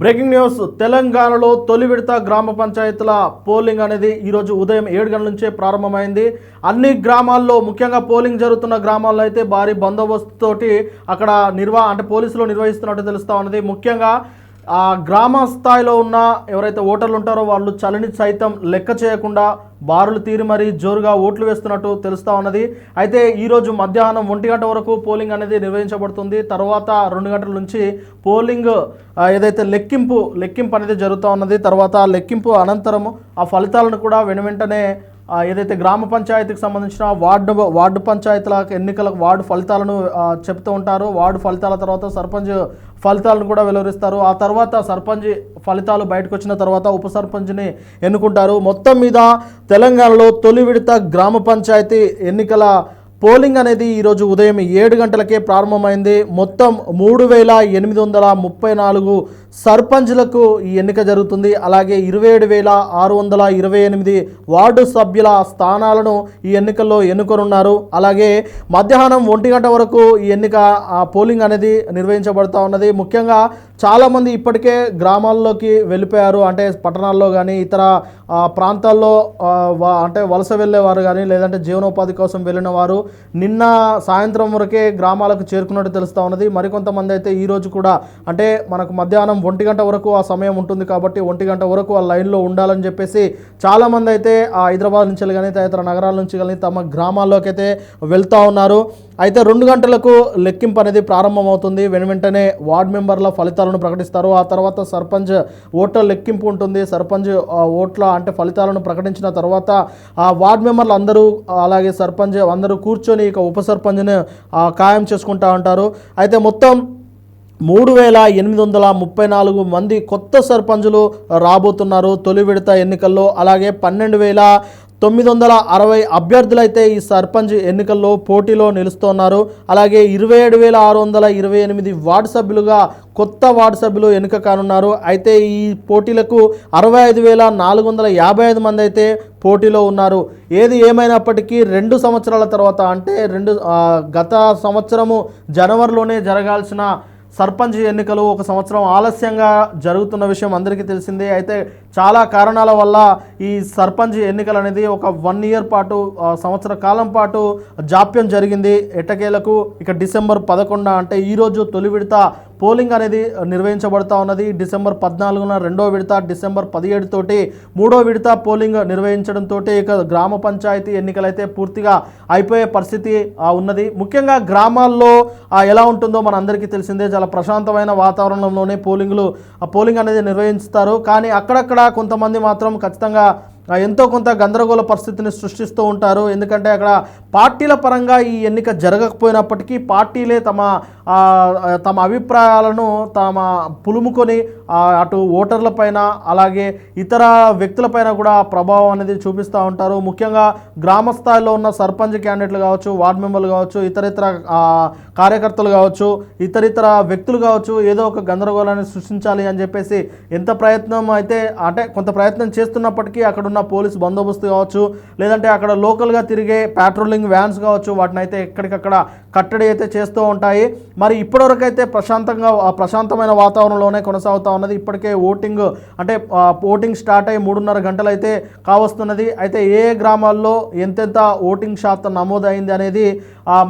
Breaking news. తెలంగాణలో తొలి విడత గ్రామ పంచాయతీల పోలింగ్ అనేది ఈరోజు ఉదయం ఏడు గంటల నుంచే ప్రారంభమైంది. అన్ని గ్రామాల్లో ముఖ్యంగా పోలింగ్ జరుగుతున్న గ్రామాల్లో అయితే భారీ బందోబస్తు తోటి అక్కడ నిర్వా అంటే పోలీసులు నిర్వహిస్తున్నట్టు తెలుస్తా ఉన్నది. ముఖ్యంగా ఆ గ్రామ స్థాయిలో ఉన్న ఎవరైతే ఓటర్లు ఉంటారో వాళ్ళు చలిని సైతం లెక్క చేయకుండా బారులు తీరి మరీ జోరుగా ఓట్లు వేస్తున్నట్టు తెలుస్తూ ఉన్నది. అయితే ఈరోజు మధ్యాహ్నం ఒంటి గంట వరకు పోలింగ్ అనేది నిర్వహించబడుతుంది. తర్వాత రెండు గంటల నుంచి పోలింగ్ ఏదైతే లెక్కింపు లెక్కింపు అనేది జరుగుతూ ఉన్నది. తర్వాత లెక్కింపు అనంతరం ఆ ఫలితాలను కూడా వెను వెంటనే ఏదైతే గ్రామ పంచాయతీకి సంబంధించిన వార్డు వార్డు పంచాయతీల ఎన్నికల వార్డు ఫలితాలను చెప్తూ ఉంటారు. వార్డు ఫలితాల తర్వాత సర్పంచ్ ఫలితాలను కూడా వెలువరిస్తారు. ఆ తర్వాత సర్పంచ్ ఫలితాలు బయటకు వచ్చిన తర్వాత ఉప సర్పంచ్ని ఎన్నుకుంటారు. మొత్తం మీద తెలంగాణలో తొలి విడత గ్రామ పంచాయతీ ఎన్నికల పోలింగ్ అనేది ఈరోజు ఉదయం ఏడు గంటలకే ప్రారంభమైంది. మొత్తం మూడు వేల ఎనిమిది వందల ముప్పై నాలుగు సర్పంచ్లకు ఈ ఎన్నిక జరుగుతుంది. అలాగే ఇరవై ఏడు వేల ఆరు వందల ఇరవై ఎనిమిది వార్డు సభ్యుల స్థానాలను ఈ ఎన్నికల్లో ఎన్నుకొనున్నారు. అలాగే మధ్యాహ్నం ఒంటి గంట వరకు ఈ ఎన్నిక పోలింగ్ అనేది నిర్వహించబడుతూ ఉన్నది. ముఖ్యంగా చాలామంది ఇప్పటికే గ్రామాల్లోకి వెళ్ళిపోయారు. అంటే పట్టణాల్లో కానీ ఇతర ప్రాంతాల్లో అంటే వలస వెళ్ళేవారు కానీ లేదంటే జీవనోపాధి కోసం వెళ్ళిన వారు నిన్న సాయంత్రం వరకే గ్రామాలకు చేరుకున్నట్టు తెలుస్తూ ఉన్నది. మరికొంతమంది అయితే ఈరోజు కూడా అంటే మనకు మధ్యాహ్నం ఒంటి గంట వరకు ఆ సమయం ఉంటుంది కాబట్టి ఒంటి గంట వరకు ఆ లైన్లో ఉండాలని చెప్పేసి చాలామంది అయితే ఆ హైదరాబాద్ నుంచి కానీ తదితర నగరాల నుంచి కానీ తమ గ్రామాల్లోకి అయితే వెళ్తూ ఉన్నారు. అయితే రెండు గంటలకు లెక్కింపు అనేది ప్రారంభమవుతుంది. వెను వెంటనే వార్డు మెంబర్ల ఫలితాలను ప్రకటిస్తారు. ఆ తర్వాత సర్పంచ్ ఓట్ల లెక్కింపు ఉంటుంది. సర్పంచ్ ఓట్ల అంటే ఫలితాలను ప్రకటించిన తర్వాత ఆ వార్డు మెంబర్లు అందరూ అలాగే సర్పంచ్ అందరూ కూర్చొని ఇక ఉప సర్పంచ్ని ఖాయం చేసుకుంటా ఉంటారు. అయితే మొత్తం మూడు వేల ఎనిమిది వందల ముప్పై నాలుగు మంది కొత్త సర్పంచులు రాబోతున్నారు. తొలి విడత ఎన్నికల్లో అలాగే పన్నెండు వేల తొమ్మిది వందల అరవై అభ్యర్థులైతే ఈ సర్పంచ్ ఎన్నికల్లో పోటీలో నిలుస్తున్నారు. అలాగే ఇరవై ఏడు వేల ఆరు వందల ఇరవై ఎనిమిది వార్డు సభ్యులుగా కొత్త వార్డు సభ్యులు ఎన్నిక కానున్నారు. అయితే ఈ పోటీలకు అరవై ఐదు వేల నాలుగు వందల యాభై ఐదు మంది అయితే పోటీలో ఉన్నారు. ఏది ఏమైనప్పటికీ రెండు సంవత్సరాల తర్వాత అంటే రెండు గత సంవత్సరము జనవరిలోనే జరగాల్సిన సర్పంచ్ ఎన్నికలు ఒక సంవత్సరం ఆలస్యంగా జరుగుతున్న విషయం అందరికీ తెలిసిందే. అయితే చాలా కారణాల వల్ల ఈ సర్పంచ్ ఎన్నికలు అనేది ఒక వన్ ఇయర్ పాటు సంవత్సర కాలం పాటు జాప్యం జరిగింది. ఎట్టకేలకు ఇక డిసెంబర్ పదకొండు అంటే ఈరోజు తొలి విడత పోలింగ్ అనేది నిర్వహించబడతా ఉన్నది. డిసెంబర్ పద్నాలుగున రెండో విడత డిసెంబర్ పదిహేడు తోటి మూడో విడత పోలింగ్ నిర్వహించడంతో ఇక గ్రామ పంచాయతీ ఎన్నికలైతే పూర్తిగా అయిపోయే పరిస్థితి ఉన్నది. ముఖ్యంగా గ్రామాల్లో ఎలా ఉంటుందో మన అందరికీ తెలిసిందే. చాలా ప్రశాంతమైన వాతావరణంలోనే పోలింగ్లు ఆ పోలింగ్ అనేది నిర్వహిస్తారు. కానీ అక్కడక్కడ కొంతమంది మాత్రం ఖచ్చితంగా ఎంతో కొంత గందరగోళ పరిస్థితిని సృష్టిస్తూ ఉంటారు. ఎందుకంటే అక్కడ పార్టీల పరంగా ఈ ఎన్నిక జరగకపోయినప్పటికీ పార్టీలే తమ తమ అభిప్రాయాలను తమ పులుముకొని అటు ఓటర్ల పైన అలాగే ఇతర వ్యక్తులపైన కూడా ప్రభావం అనేది చూపిస్తూ ఉంటారు. ముఖ్యంగా గ్రామ స్థాయిలో ఉన్న సర్పంచ్ క్యాండిడేట్లు కావచ్చు వార్డు మెంబర్లు కావచ్చు ఇతరితర ఇతర కార్యకర్తలు కావచ్చు ఇతరితర వ్యక్తులు కావచ్చు ఏదో ఒక గందరగోళాన్ని సృష్టించాలి అని చెప్పేసి ఎంత ప్రయత్నం అయితే అంటే కొంత ప్రయత్నం చేస్తున్నప్పటికీ అక్కడ ఉన్న పోలీస్ బందోబస్తు కావచ్చు లేదంటే అక్కడ లోకల్గా తిరిగే ప్యాట్రోలింగ్ వ్యాన్స్ కావచ్చు వాటిని అయితే ఎక్కడికక్కడ కట్టడి అయితే చేస్తూ ఉంటాయి. మరి ఇప్పటివరకు అయితే ప్రశాంతంగా ప్రశాంతమైన వాతావరణంలోనే కొనసాగుతూ ఉన్నది. ఇప్పటికే ఓటింగ్ అంటే ఓటింగ్ స్టార్ట్ అయ్యి మూడున్నర గంటలు అయితే కావస్తున్నది. అయితే ఏ గ్రామాల్లో ఎంతెంత ఓటింగ్ శాతం నమోదైంది అనేది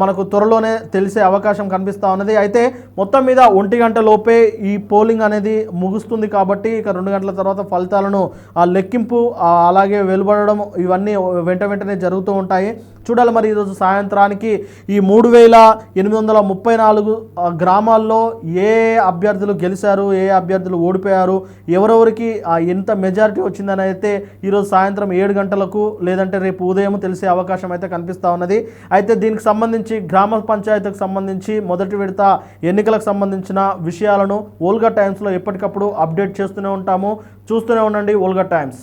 మనకు త్వరలోనే తెలిసే అవకాశం కనిపిస్తూ ఉన్నది. అయితే మొత్తం మీద ఒంటి గంట లోపే ఈ పోలింగ్ అనేది ముగుస్తుంది కాబట్టి ఇక రెండు గంటల తర్వాత ఫలితాలను ఆ లెక్కింపు అలాగే వెలువడడం ఇవన్నీ వెంట వెంటనే జరుగుతూ ఉంటాయి. చూడాలి మరి ఈరోజు సాయంత్రానికి ఈ మూడు వేల ఎనిమిది వందల ముప్పై నాలుగు గ్రామాల్లో ఏ అభ్యర్థులు గెలిచారు ఏ అభ్యర్థులు ఓడిపోయారు ఎవరెవరికి ఎంత మెజారిటీ వచ్చిందని అయితే ఈరోజు సాయంత్రం ఏడు గంటలకు లేదంటే రేపు ఉదయం తెలిసే అవకాశం అయితే కనిపిస్తూ ఉన్నది. అయితే దీనికి సంబంధించి సంబంధించి గ్రామ పంచాయతీకి సంబంధించి మొదటి విడత ఎన్నికలకు సంబంధించిన విషయాలను ఓల్గా టైమ్స్లో ఎప్పటికప్పుడు అప్డేట్ చేస్తూనే ఉంటాము. చూస్తూనే ఉండండి ఓల్గా టైమ్స్.